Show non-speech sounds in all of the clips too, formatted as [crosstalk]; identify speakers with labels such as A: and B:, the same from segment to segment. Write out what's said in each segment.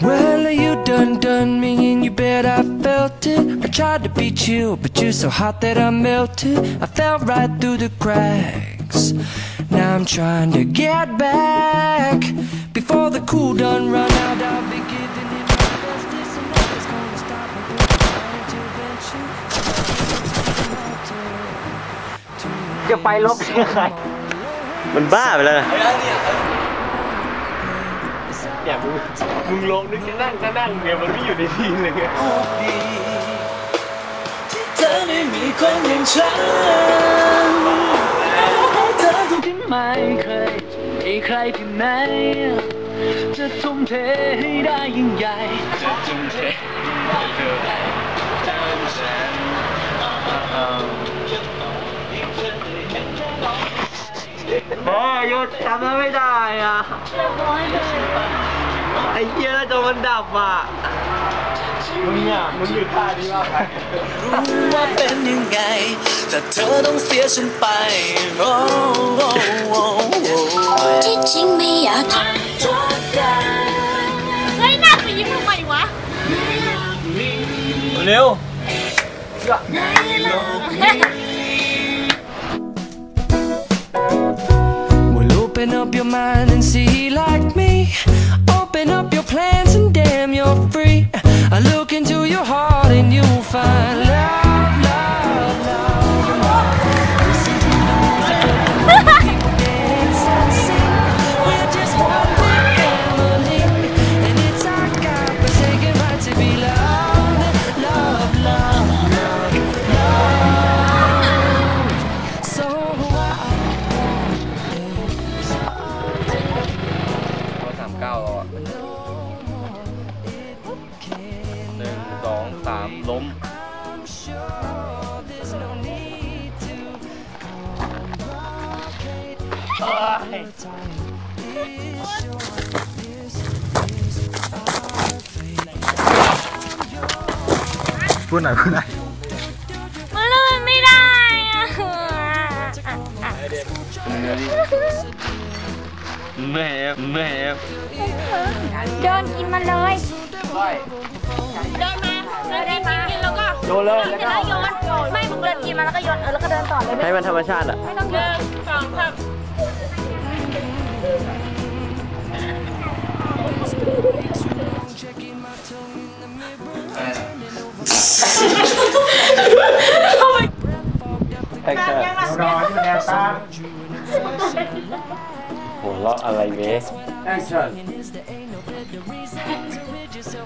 A: Well, you done done me and you bet I felt it. I tried to be chill, but you're so hot that I melted. I fell right through the cracks. Now I'm trying to get back. Before the cool done run out, I'll be giving it my best. This and that is gonna stop me intervention [laughs]
B: อย่ามึงมึงลงนึกจะนั่งก็นั่งเนี่ยมันไม่อยู่ในทีเลยไง
A: เธอไม่มีคนอย่างฉันเธอที่ไม่เคยมีใครที่ไหน จะทุ่มเทให้ได้ยิ่งใหญ่จะทุ่มเทให้เท่าไหร่ตามฉัน
B: โอ้ยยศจำไม่ได้อะ ไอ้เหี้ยแล้วจนมันดับอะมึงอะมึงอยู่ท่านี้ว่าไป
A: รู้ว่าเป็นยังไง แต่เธอต้องเสียฉันไปโอ้โอ้โอ้โอ้
C: ที่จริงไม่อยากท
D: เฮ้ยหน้ากูยิ้มทำไมวะ
B: เร็ว
A: Well, open up your mind and see like short. This is our fate.
B: พูดหน่อยพูดหน่อย
D: มันเลื่อนไม่ได้อะ
E: แม่แม่
D: เดินกินมันเลยเดินมาเดินมากินแล้วก็
B: โยนเลย
D: กินเสร็จแล้วโยนไม่มึงเดินกินมันแล้วก็โยนเออแล้วก็เดินต่อเลย
E: ให้มันธรรมชาติอะ
D: ไม่ต้องเดินสองสาม
B: แท็กเตอร์รอที่แนวตา
E: หัวเราะอะไรเว้ย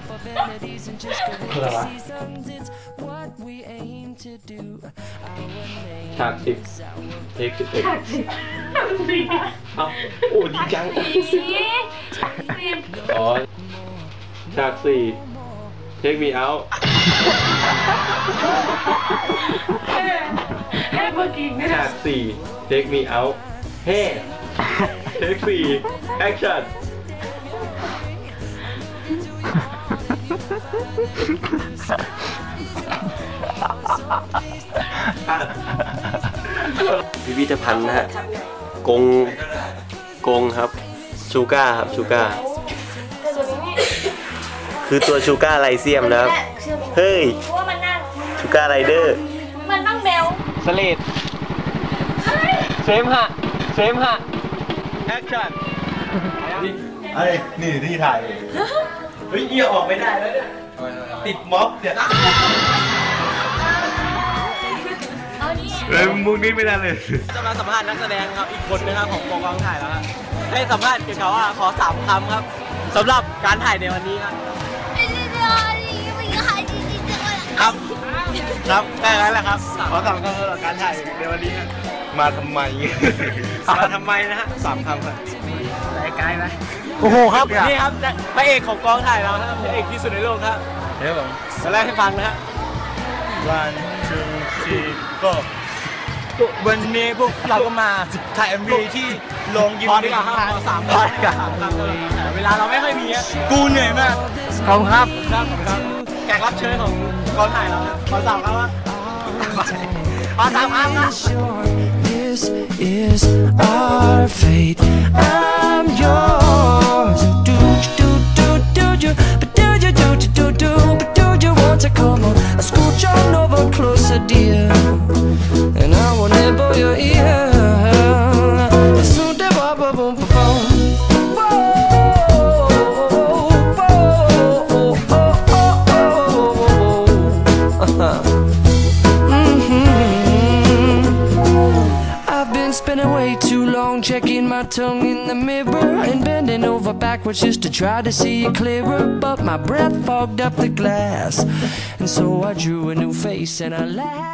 B: แอคชั่น
A: Is there ain't no better reason to rid yourself of vanities and just go with the seasons. It's what we aim to do. Our name
E: ฉากสิบเทคสิบเอ็ดเอ้าโอ้ดีจังอ๋อฉากสี่เทคมีเอาฉากสี่เทคมีเอาเฮ้เทคสี่แพิพิธภัณฑ์นะฮะกงกงครับชูก้าครับชูก้าคือตัวชูก้าไลเซียมนะครับ เฮ้ย
D: เพราะว่ามันนั่ง
E: ชูก้าไรเดอร์
D: มันต้องเบล
B: สเลดเซมฮะเซมฮะแอคชั่น
F: เฮ้ยนี่ที่ถ่ายเฮ้ยเอี่ยออกไม่ได้แล้วเนี่ยติดม็อบเนี่ย
D: เอานี่
F: เฮ้ยมุกนี้ไม่ได้เลย
B: จะมาสัมภาษณ์นักแสดงครับอีกคนนะครับของกองกองถ่ายแล้วครับให้สัมภาษณ์เกี่ยวกับว่าขอสามคำครับสำหรับการถ่ายในวันนี้ครับครับครับแค่นั้นแหละครับขอสามคำสำหรับการถ่ายในวันนี้ครับ
F: มาทำไม
B: มาทำไมนะฮะสามคำครับ ไกลไหมโอ้โหครับนี่ครับพระเอกของกองถ่ายเราครับพระเอกที่สุดในโลกครับ
F: เดี๋ยวผม
B: มาแรกให้ฟังนะฮะ
F: one two three go
B: วันนี้พวกเราก็มาถ่าย MV ที่โรงยิมดีกว่าครับสามพอดกันเวลาเราไม่ค่อยมีอะกูเหนื่อยมากขอบคุณครับครับครับแขกรับเชิญของกองถ่ายเราครับขอสามคำว่าขอสามคำครับ
A: sure this is our fate. Tongue in the mirror and bending over backwards just to try to see it clearer. But my breath fogged up the glass, and so I drew a new face and I laughed.